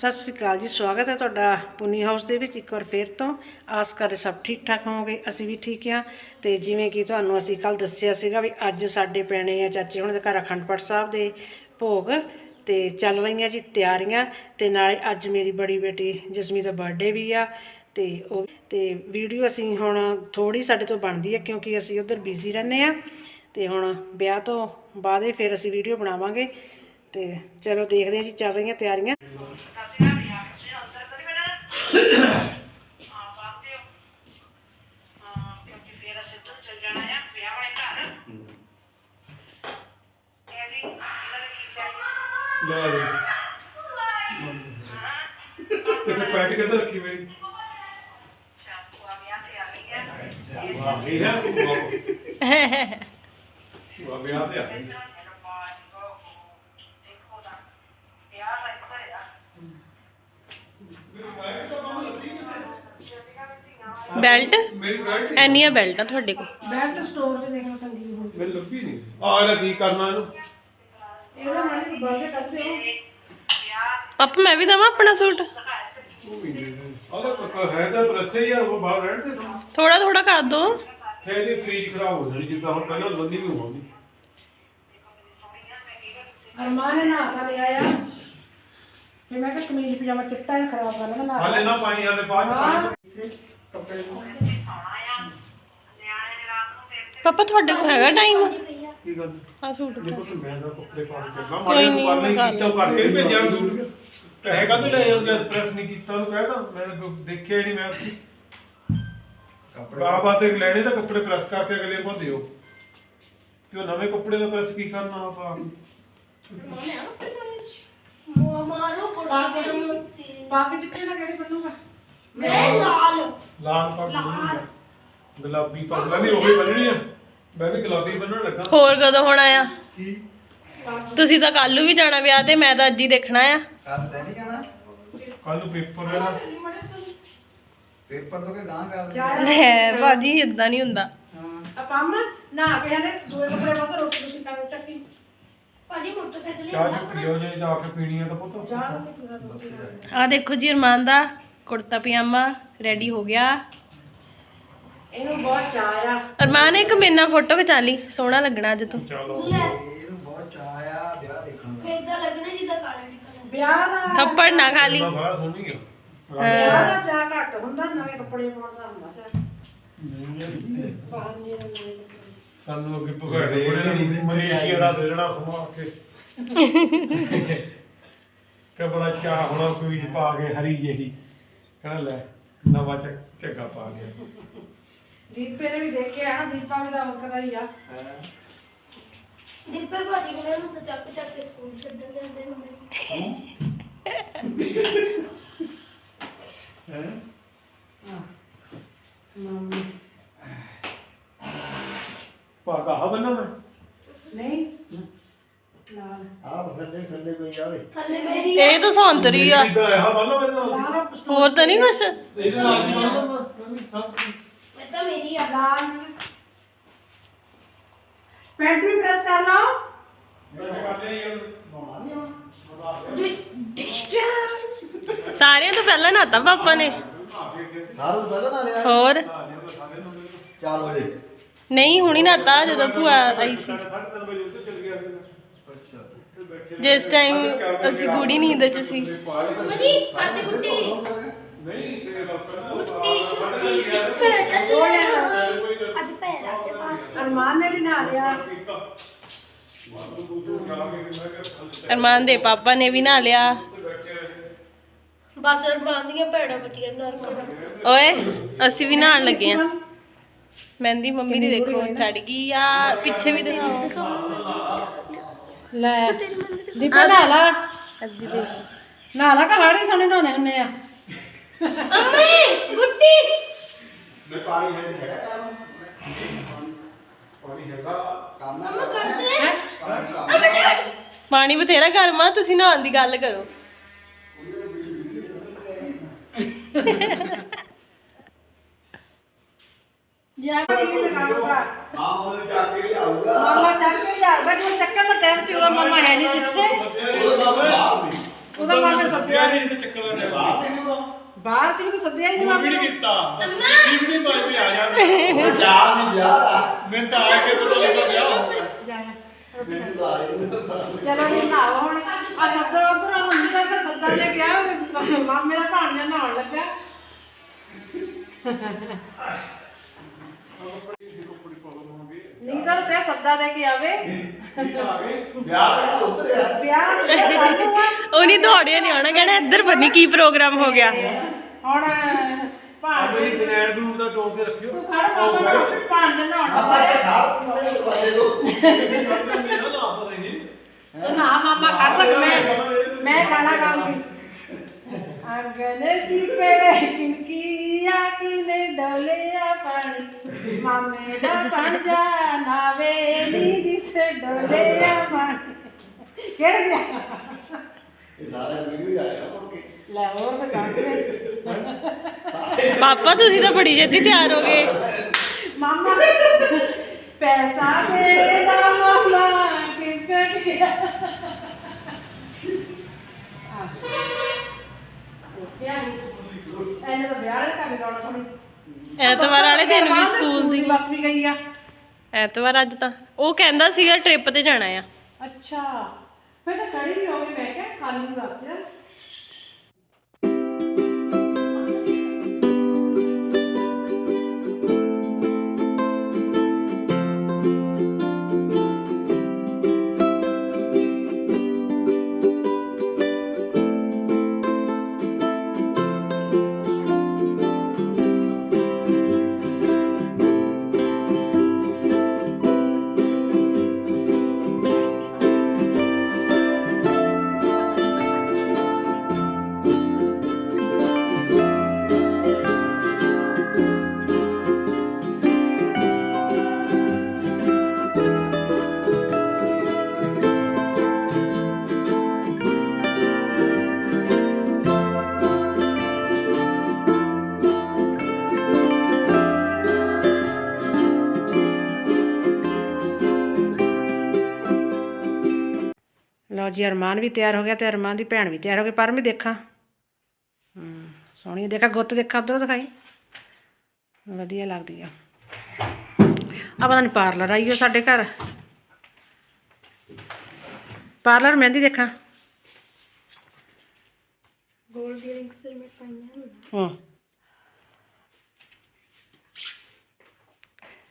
ਸਤਿ ਸ਼੍ਰੀ ਅਕਾਲ ਜੀ, ਸਵਾਗਤ ਹੈ ਤੁਹਾਡਾ ਪੁਨੀ ਹਾਊਸ ਦੇ ਵਿੱਚ ਇੱਕ ਵਾਰ ਫੇਰ ਤੋਂ। ਆਸ ਕਰਦੇ ਸਭ ਠੀਕ ਠਾਕ ਹੋਵੋਗੇ, ਅਸੀਂ ਵੀ ਠੀਕ ਹਾਂ। ਤੇ ਜਿਵੇਂ ਕਿ ਤੁਹਾਨੂੰ ਅਸੀਂ ਕੱਲ ਦੱਸਿਆ ਸੀਗਾ ਵੀ ਅੱਜ ਸਾਡੇ ਪੈਣੇ ਆ ਚਾਚੇ ਹੁਣ ਦੇ ਘਰ ਅਖੰਡ ਪਾਠ ਸਾਹਿਬ ਦੇ ਭੋਗ। ਤੇ ਚੱਲ ਰਹੀਆਂ ਜੀ ਤਿਆਰੀਆਂ ਤੇ ਨਾਲੇ ਅੱਜ ਮੇਰੀ ਬੜੀ ਬੇਟੀ ਜਸਮੀ ਦਾ ਬਰਥਡੇ ਵੀ ਆ। ਤੇ ਉਹ ਤੇ ਵੀਡੀਓ ਅਸੀਂ ਹੁਣ ਥੋੜੀ ਸਾਡੇ ਤੋਂ ਬਣਦੀ ਹੈ ਕਿਉਂਕਿ ਅਸੀਂ ਉਧਰ ਬਿਜ਼ੀ ਰਹਿੰਦੇ ਆ ਤੇ ਹੁਣ ਵਿਆਹ ਤੋਂ ਬਾਅਦ ਹੀ ਫਿਰ ਅਸੀਂ ਵੀਡੀਓ ਬਣਾਵਾਂਗੇ। ਤੇ ਚਲੋ ਦੇਖਦੇ ਹਾਂ ਜੀ, ਚੱਲ ਰਹੀਆਂ ਤਿਆਰੀਆਂ। ਲੈ ਲੈ ਕਿਤੇ ਪੈਟ ਕਿੱਧਰ ਰੱਖੀ ਮੇਰੀ ਵਾਹ ਇਹ ਹੈ ਵਾਹ ਵਿਆਹ ਤੇ ਆ ਗਈ। ਬੈਲਟ ਮੇਰੀ ਬੈਟ ਐਨੀਆਂ ਬੈਲਟਾਂ ਤੁਹਾਡੇ ਕੋਲ ਬੈਲਟ ਸਟੋਰ ਤੇ ਦੇਖੋ ਟੰਗੀ ਹੋਈ ਮੈਨੂੰ ਲੱਭੀ ਨਹੀਂ ਆ ਇਹਦਾ ਕੀ ਕਰਨਾ ਇਹਨੂੰ ਇਹਦਾ ਮਾੜੀ ਬਰਥਡੇ ਕੱਢ ਦਿਓ। ਪਾਪਾ ਮੈਂ ਵੀ ਦਵਾਂ ਆਪਣਾ ਸੂਟ? ਉਹ ਵੀ ਨਹੀਂ ਆਲਾ ਪੱਕਾ ਹੈ ਤਾਂ ਪ੍ਰੈਸੇ ਯਾਰ ਉਹ ਬਾਹਰ ਰਹਿਣ ਦੇ ਤੂੰ ਥੋੜਾ ਥੋੜਾ ਕਰ ਦੋ। ਫੇਰ ਇਹਦੀ ਫ੍ਰੀਜ ਖਰਾਬ ਹੋ ਜਾਣੀ ਜਿੱਦਾਂ ਹੁਣ ਪਹਿਲਾਂ ਬੰਨੀ ਵੀ ਹੋਣੀ ਅਰਮਾਨ ਨੇ ਨਹਾ ਤਾਂ ਲਿਆ ਆ। ਫਿਰ ਮੈਂ ਕਿਹਾ ਕਮੀਜ਼ ਪਜਾਮਾ ਚਿੱਟਾ ਹੀ ਖਰਾਬ ਕਰ ਲੈਣਾ ਨਹਾ ਹਾਲੇ ਨਾ ਪਾਈ ਹਾਲੇ ਬਾਅਦ ਚ ਪਾਈ। ਪਾਪਾ ਤੁਹਾਡੇ ਕੋਲ ਹੈਗਾ ਟਾਈਮ? ਕੀ ਗੱਲ? ਆ ਸੂਟ ਜੇ ਕੁਛ ਮੈਂ ਨਾ ਕੱਪੜੇ ਪਾ ਕੇ ਚੱਲਾਂ ਕੋਈ ਮਾਰੇ ਨਹੀਂ, ਨੂੰ ਨਹੀਂ ਮੈਂ ਕੀਤਾ ਕਰਕੇ ਨਹੀਂ ਭੇਜਿਆ ਸੂਟ। ਪੈਸੇ ਕਾਹਤੋਂ ਲੈ ਆਉਂਦੇ ਐਕਸਪ੍ਰੈਸ ਨਹੀਂ ਕੀਤਾ ਉਹਨੂੰ ਕਹਿਦਾ ਮੈਂ ਤਾਂ ਦੇਖਿਆ ਹੀ ਨਹੀਂ ਮੈਂ ਉੱਥੇ ਕੱਪੜੇ ਬਾਤੇ ਲੈਣੇ ਤਾਂ ਕੱਪੜੇ ਪ੍ਰੈਸ ਕਰਕੇ ਅਗਲੇ ਕੋ ਦਿਓ। ਕਿ ਉਹ ਨਵੇਂ ਕੱਪੜੇ ਦਾ ਪ੍ਰੈਸ ਕੀ ਕਰਨਾ ਆਪਾਂ? ਪਾ ਕੇ ਪਾ ਕੇ ਚਿੱਟੇ ਦਾ ਕਿਹੜੇ ਬਣੂਗਾ ਲਾਲ। ਪੱਗ ਬੰਨ੍ਹਣੀ ਆ। ਗੁਲਾਬੀ ਪੱਗ ਦਾ ਨਹੀਂ ਉਹੀ ਬੰਨਣੀ ਆ। ਮੈਂ ਵੀ ਗੁਲਾਬੀ ਬੰਨਣ ਲੱਗਾ। ਹੋਰ ਕਦੋਂ ਹੋਣਾ ਆ? ਤੁਸੀਂ ਤਾਂ ਕੱਲ ਨੂੰ ਵੀ ਜਾਣਾ ਵਿਆਹ ਤੇ ਮੈਂ ਤਾਂ ਅੱਜ ਹੀ ਦੇਖਣਾ ਆ। ਕੱਲ ਤੇ ਨਹੀਂ ਜਾਣਾ। ਕੱਲ ਨੂੰ ਪੇਪਰ ਹੈ ਨਾ। ਪੇਪਰ ਤੋਂ ਕੇ ਗਾਂ ਕਰ ਦੇ ਲੈ ਬਾਜੀ ਇਦਾਂ ਨਹੀਂ ਹੁੰਦਾ। ਹਾਂ। ਆ ਪੰਮ ਨਹਾ ਕੇ ਹਨੇ ਦੂਏ ਕੱਪੜੇ ਕੇ ਰੋਟੀ ਤੁਸੀਂ ਕੰਮ ਚੱਕੀ। ਭਾਜੀ ਮੋਟਰਸਾਈਕਲ ਚਾਹ ਚ ਪੀਓ ਜੇ ਜਾ ਕੇ ਪੀਣੀ ਆ ਤਾਂ ਪੁੱਤ। ਚਾਹ ਆ ਦੇਖੋ ਜੀ ਅਰਮਾਨ ਦਾ ਕੁੜਤਾ ਪਜਾਮਾ ਰੈਡੀ ਹੋ ਗਿਆ। ਬਹੁਤ ਚਾਹ ਆ। ਅਰਮਾਨ ਇੱਕ ਮੇਰੇ ਨਾਲ ਫੋਟੋ ਖਿਚਾ ਲਈ। ਸੋਹਣਾ ਲੱਗਣਾ ਅੱਜ ਤੂੰ। ਚਲੋ। ਇਹਨੂੰ ਬਹੁਤ ਚਾਹ ਆ ਵਿਆਹ ਦੇਖਣ ਦਾ। ਫੇਰ ਤਾਂ ਲੱਗਣਾ ਜਿੱਦਾਂ ਕਾਲਾ ਨਿਕਲਣਾ ਵਿਆਹ ਦਾ ਥੱਪੜ ਨਾ ਖਾ ਲਈ। ਬੜਾ ਸੋਹਣੀ ਆ ਵਿਆਹ ਦਾ ਚਾਹ ਘੱਟ ਹੁੰਦਾ ਨਵੇਂ ਕੱਪੜੇ ਪਾਉਣ ਦਾ ਹੁੰਦਾ ਚਾਹ ਪਾਣੀ ਨਵੇਂ ਕੱਪੜੇ। ਸਾਨੂੰ ਅੱਗੇ ਭਗੜੇ ਬੜੇ ਮਲੇਸ਼ੀਆ ਦਾ ਦੇਣਾ ਸਮਾ ਕੇ ਕਿ ਬੜਾ ਚਾਹ ਹੋਣਾ ਕੋਈ ਪਾ ਕੇ ਹਰੀ ਜਿਹੀ। ਕਹਿੰਦਾ ਲੈ ਨਵਾਂ ਚੱਕ ਝੱਗਾ ਪਾ ਗਿਆ ਦੀਪੇ ਨੇ ਵੀ ਦੇਖਿਆ ਨਾ ਦੀਪਾ ਵੀ ਤਾਂ ਵਕਦਾ ਹੀ ਆ। ਦੀਪੇ ਭਾਜੀ ਕੋਲ ਨੂੰ ਤਾਂ ਚੱਕ ਚੱਕ ਕੇ ਸਕੂਲ ਛੱਡਣ ਜਾਂਦੇ ਹੁੰਦੇ ਸੀ। ਮੰਮੀ ਪਾ ਕਹਾ ਬੰਨਾ ਮੈਂ? ਨਹੀਂ ਲਾਲ ਆ ਥੱਲੇ ਥੱਲੇ ਪਈ ਆ ਉਹਦੇ ਥੱਲੇ ਮੇਰੀ ਇਹ ਤਾਂ ਸੌਂਤਰੀ ਆ। ਬੰਨਾ ਹੋਰ ਤਾਂ ਨਹੀਂ ਕੁਛ? ਇਹਦੇ ਨਾਲ ਦੀ ਬੰਨਾ ਮੈਂ? ਤਾਂ ਮੇਰੀ ਆ ਲਾਲ ਪੈਂਟ ਵੀ ਪ੍ਰੈਸ ਕਰ ਲਓ। ਡਿਸ਼ ਡਿਸ਼ ਸਾਰਿਆਂ ਤੋਂ ਪਹਿਲਾਂ ਨਹਾਤਾ ਪਾਪਾ ਨੇ। ਸਾਰਾ ਪਹਿਲਾਂ ਨਾ ਲਿਆ। ਹੋਰ? 4 ਵਜੇ। ਨਹੀਂ ਹੁਣੀ ਨਹਾਤਾ ਜਦੋਂ ਭੂਆ ਆਈ ਸੀ। ਅੱਛਾ। ਜਿਸ ਟਾਈਮ ਅਸੀਂ ਗੂੜੀ ਨੀਂਦ ਚ ਸੀ। ਭਾਜੀ ਕਰਦੇ ਕੁੱਟੀ ਨਹੀਂ ਅੱਜ ਅਰਮਾਨ ਨੇ ਵੀ ਨਹਾ ਲਿਆ। ਅਰਮਾਨ ਦੇ ਪਾਪਾ ਨੇ ਵੀ ਨਹਾ ਲਿਆ। ਬਸ ਅਰਮਾਨ ਦੀਆਂ ਭੈੜਾਂ ਬੱਚੀਆਂ ਨਾਲ। ਓਏ ਅਸੀਂ ਵੀ ਨਹਾਣ ਲੱਗੇ ਆ ਮਹਿੰਦੀ ਮੰਮੀ ਦੀ ਦੇਖੋ ਚੜ ਗਈ ਆ ਪਿੱਛੇ ਵੀ ਦਿਖਾਓ। ਲੈ ਦੀਪਾ ਨਹਾ ਲਾ। ਅੱਧੀ ਦੇ ਨਹਾ ਲਾ ਕਹਾੜੀ ਸੋਨੇ ਨਹਾਉਣੇ ਹੁੰਨੇ ਆ। ਅੰਮੀ ਗੁੱਟੀ। ਮੈਂ ਪਾਣੀ ਹੈ ਹੈਗਾ ਕੰਮ। ਪਾਣੀ ਹੈਗਾ। ਕੰਮ ਨਾ ਅੰਮਾ ਕਰਨਾ ਕਰਦੇ ਕੰਮ ਪਾਣੀ ਬਥੇਰਾ ਗਰਮ ਆ ਤੁਸੀਂ ਨਹਾਉਣ ਦੀ ਗੱਲ ਕਰੋ। ਜਾ ਹਾਂ ਉਹਨੇ ਜਾ ਕੇ ਲਿਆਊਗਾ। ਮਾਮਾ ਚੱਕ ਕੇ ਲਿਆ ਬੈਠ ਚੱਕਣ ਦਾ ਟਾਈਮ ਸੀ ਉਹਦਾ ਮਾਮਾ ਹੈ ਨਹੀਂ ਸੀ ਇੱਥੇ। ਉਹਦਾ ਬਾਪ ਬਾਹਰ ਸੀ। ਉਹਦਾ ਮਨ ਸੱਦਿਆ ਨਹੀਂ ਤੇ ਚੱਕਰ ਆ ਰਿਹਾ ਬਾਹਰ ਸੀ ਵੀ ਤੂੰ ਸੱਦਿਆ ਹੀ ਨਹੀਂ ਉਹ ਵੀ ਨਹੀਂ ਕੀਤਾ। ਚਿੱਠੀ ਵੀ ਨਹੀਂ ਪਾਈ ਵੀ ਆ ਜਾ। ਉਹ ਜਾ ਸੀ ਵਿਆਹ ਮੈਂ ਤਾਂ ਆ ਕੇ ਪਤਾ ਲੱਗਾ ਹੋ ਗਿਆ ਜਾਇਆ ਮੈਨੂੰ ਤਾਂ ਆਏ ਨੀ ਪਤਾ। ਚਲੋ ਜੀ ਨਹਾਓ ਹੁਣ। ਆ ਸੱਦਾ ਉਧਰ ਆ ਮੰਮੀ ਦਾ ਤਾਂ ਸੱਦਾ ਲੈ ਗਿਆ ਮਾਮੇ ਦਾ ਭਾਣਜਾ ਨਹਾਉਣ ਲੱਗਾ ਨਹੀਂ ਤਾਂ ਕਿਆ ਸੱਦਾ ਦੇ ਕੇ ਆਵੇ। ਵਿਆਹ ਉਤਰਿਆ। ਵਿਆਹ ਨੂੰ ਤਾਂ ਸਾਨੂੰ ਆ। ਉਹਨੇ ਦੌੜਿਆ ਨਹੀਂ ਆਉਣਾ ਕਹਿਣਾ ਇੱਧਰ ਬੰਨੀ ਕੀ ਪ੍ਰੋਗਰਾਮ ਹੋ ਗਿਆ। ਹੁਣ ਆ ਭਾਣ ਮੇਰੀ ਬਨੈਣ ਬਲੂ ਦਾ ਟੋਕ ਕੇ ਰੱਖਿਓ। ਤੂੰ ਖੜ ਬਾਬਾ ਭਾਣਜਾ ਨਹਾਉਣ ਆਪਾਂ ਇਹ ਖਾਲ ਤੁਮੇ ਦਰਵਾਜ਼ੇ ਤੋਂ ਮੇਰਾ ਨਾ ਤੂੰ ਨਾ ਮਾਮਾ ਖੜ ਸਕ ਮੈਂ ਮੈਂ ਗਾਣਾ ਗਾਉਂਗੀ ਅਗਨੇ ਜੀ ਪੇੜੇ ਕਿਨਕੀਆ ਕਿਨੇ ਡੋਲਿਆ ਪਾਣੀ। ਮਾਮੇ ਦਾ ਪੰਜਾ ਨਾਵੇ ਨੀ ਦਿਸ ਡੋਲਿਆ ਪਾਣੀ। ਕਿਹੜ ਗਿਆ? ਇਹ ਸਾਰਾ ਵੀਡੀਓ ਆਇਆ ਮੁੜ ਕੇ। ਲੈ ਹੋਰ ਤਾਂ ਗਾਉਂਦੇ ਪਾਪਾ ਤੁਸੀਂ ਤਾਂ ਬੜੀ ਜਲਦੀ ਤਿਆਰ ਹੋ ਗਏ। ਮਾਮਾ ਪੈਸਾ ਦੇ ਦਾ ਮਾਮਾ ਕਿਸ ਕਰ ਗਿਆ ਇਹਨੇ ਤਾਂ ਵਿਆਹ ਦੇ ਕੰਮ ਥੋੜੀ ਐਤਵਾਰ ਵਾਲੇ ਦਿਨ ਵੀ ਸਕੂਲ ਦੀ ਬੱਸ ਵੀ ਗਈ ਆ। ਐਤਵਾਰ ਅੱਜ ਤਾਂ। ਉਹ ਕਹਿੰਦਾ ਸੀਗਾ ਟ੍ਰਿਪ ਤੇ ਜਾਣਾ ਆ। ਅੱਛਾ। ਫਿਰ ਤਾਂ ਕੜੀ ਵੀ ਹੋ ਗਈ ਮੈਂ ਕਿਹਾ ਕੱਲ ਨੂੰ ਦੱਸ। ਲਓ ਜੀ ਅਰਮਾਨ ਵੀ ਤਿਆਰ ਹੋ ਗਿਆ ਤੇ ਅਰਮਾਨ ਦੀ ਭੈਣ ਵੀ ਤਿਆਰ ਹੋ ਗਈ। ਪਰ ਮੈਂ ਦੇਖਾਂ। ਹੂੰ ਸੋਹਣੀ ਦੇਖਾ ਗੁੱਤ ਦੇਖਾ ਉਧਰੋਂ ਦਿਖਾਈ। ਵਧੀਆ ਲੱਗਦੀ ਆ। ਆ ਪਤਾ ਨਹੀਂ ਪਾਰਲਰ ਆਈ ਹੋ ਸਾਡੇ ਘਰ। ਪਾਰਲਰ ਮਹਿੰਦੀ ਦੇਖਾਂ। ਗੋਲਡ ਇਅਰਿੰਗਸ ਮੈਂ ਪਾਈਆਂ ਹਾਂ।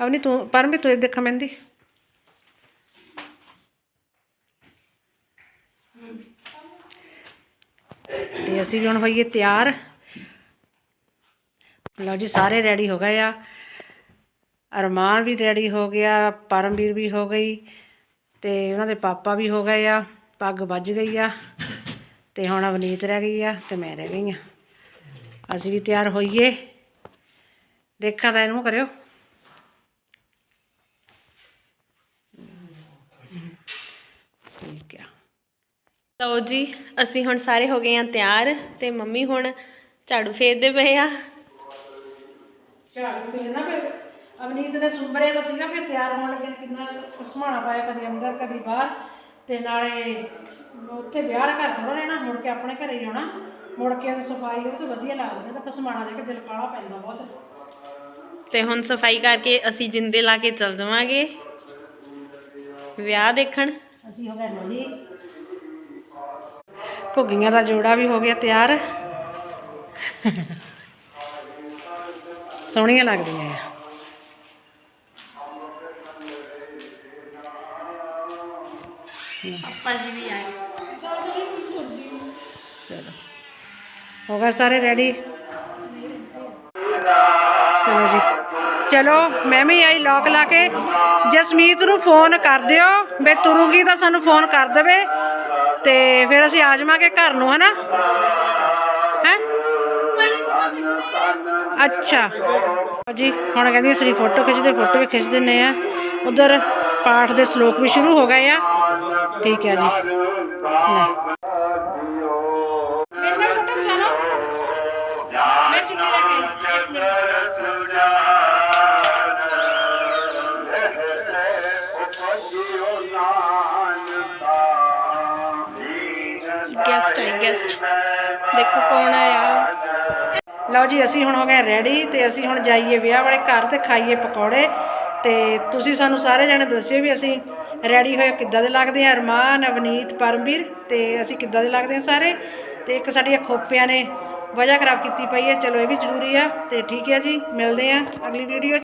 ਅਵਨੀ ਤੂੰ ਪਰਮੀ ਤੂੰ ਇੱਕ ਦੇਖਾ ਮਹਿੰਦੀ ਤੇ ਅਸੀਂ ਹੁਣ ਹੋਈਏ ਤਿਆਰ। ਲਓ ਜੀ, ਸਾਰੇ ਰੈਡੀ ਹੋ ਗਏ ਆ। ਅਰਮਾਨ ਵੀ ਰੈਡੀ ਹੋ ਗਿਆ, ਪਰਮਵੀਰ ਵੀ ਹੋ ਗਈ ਤੇ ਉਹਨਾਂ ਦੇ ਪਾਪਾ ਵੀ ਹੋ ਗਏ ਆ। ਪੱਗ ਵੱਜ ਗਈ ਆ ਤੇ ਹੁਣ ਅਵਨੀਤ ਰਹਿ ਗਈ ਆ ਤੇ ਮੈਂ ਰਹਿ ਗਈ ਆ। ਅਸੀਂ ਵੀ ਤਿਆਰ ਹੋਈਏ। ਦੇਖਾਂ ਤਾਂ ਇਹਨੂੰ ਕਰਿਓ। ਠੀਕ ਆ। ਲਓ ਜੀ ਅਸੀਂ ਹੁਣ ਸਾਰੇ ਹੋ ਗਏ ਆ ਤਿਆਰ ਤੇ ਮੰਮੀ ਹੁਣ ਝਾੜੂ ਫੇਰਦੇ ਪਏ ਆ। ਝਾੜੂ ਫੇਰਨਾ ਫਿਰ ਅਵਨੀਤ ਨੇ ਸੁੰਬਰੇ ਦਾ ਸੀਗਾ ਫਿਰ ਤਿਆਰ ਹੋਣ ਲੱਗੇ ਕਿੰਨਾ ਉਸਮਾਣਾ ਪਾਇਆ ਕਦੀ ਅੰਦਰ ਕਦੀ ਬਾਹਰ। ਤੇ ਨਾਲੇ ਉੱਥੇ ਵਿਆਹ ਵਾਲੇ ਘਰ ਥੋੜਾ ਰਹਿਣਾ ਮੁੜ ਕੇ ਆਪਣੇ ਘਰੇ ਹੀ ਆਉਣਾ। ਮੁੜ ਕੇ ਉਹਦੀ ਸਫ਼ਾਈ ਉਹ ਤਾਂ ਵਧੀਆ ਲੱਗਦੀ ਤਾਂ ਕਸਮਾਣਾ ਦੇ ਕੇ ਦਿਲ ਕਾਲਾ ਪੈਂਦਾ ਬਹੁਤ। ਤੇ ਹੁਣ ਸਫ਼ਾਈ ਕਰਕੇ ਅਸੀਂ ਜਿੰਦੇ ਲਾ ਕੇ ਚੱਲ ਜਾਵਾਂਗੇ ਵਿਆਹ ਦੇਖਣ। ਅਸੀਂ ਹੋ ਗਏ ਰੈਡੀ ਭੁੱਗੀਆਂ ਦਾ ਜੋੜਾ ਵੀ ਹੋ ਗਿਆ ਤਿਆਰ। ਸੋਹਣੀਆਂ ਲੱਗਦੀਆਂ ਆ। ਪਾਪਾ ਜੀ ਵੀ ਆਏ। ਚਲੋ। ਹੋ ਗਏ ਸਾਰੇ ਰੈਡੀ ਚਲੋ ਜੀ। ਚਲੋ ਮੈਂ ਵੀ ਆਈ ਲੋਕ ਲਾ ਕੇ। ਜਸਮੀਤ ਨੂੰ ਫੋਨ ਕਰ ਦਿਓ। ਵੀ ਤੁਰੂਗੀ ਤਾਂ ਸਾਨੂੰ ਫੋਨ ਕਰ ਦੇਵੇ। ਤੇ ਫਿਰ ਅਸੀਂ ਆ ਜਾਵਾਂਗੇ ਘਰ ਨੂੰ, ਹਨਾ? ਹੈ? ਅੱਛਾ। ਜੀ, ਹੁਣ ਕਹਿੰਦੀ ਅਸੀਂ ਫੋਟੋ ਖਿੱਚਦੇ, ਫੋਟੋ ਵੀ ਖਿੱਚ ਦਿੰਨੇ ਆ। ਉਧਰ ਪਾਠ ਦੇ ਸ਼ਲੋਕ ਵੀ ਸ਼ੁਰੂ ਹੋ ਗਏ ਆ। ਠੀਕ ਹੈ ਜੀ। ਗੈਸਟ ਦੇਖੋ ਕੌਣ ਆਇਆ। ਲਓ ਜੀ, ਅਸੀਂ ਹੁਣ ਹੋ ਗਏ ਰੈਡੀ ਤੇ ਅਸੀਂ ਹੁਣ ਜਾਈਏ ਵਿਆਹ ਵਾਲੇ ਘਰ ਤੇ ਖਾਈਏ ਪਕੌੜੇ। ਤੇ ਤੁਸੀਂ ਸਾਨੂੰ ਸਾਰੇ ਜਣੇ ਦੱਸਿਓ ਵੀ ਅਸੀਂ ਰੈਡੀ ਹੋਏ ਕਿੱਦਾਂ ਦੇ ਲੱਗਦੇ ਆ। ਅਰਮਾਨ, ਅਵਨੀਤ, ਪਰਮਵੀਰ ਤੇ ਅਸੀਂ ਕਿੱਦਾਂ ਦੇ ਲੱਗਦੇ ਆ ਸਾਰੇ। ਤੇ ਇੱਕ ਸਾਡੀਆਂ ਖੋਪਿਆਂ ਨੇ ਵਜ੍ਹਾ ਖਰਾਬ ਕੀਤੀ ਪਈ ਹੈ। ਚਲੋ ਇਹ ਵੀ ਜ਼ਰੂਰੀ ਆ ਤੇ ਠੀਕ ਹੈ ਜੀ, ਮਿਲਦੇ ਆ ਅਗਲੀ ਵੀਡੀਓ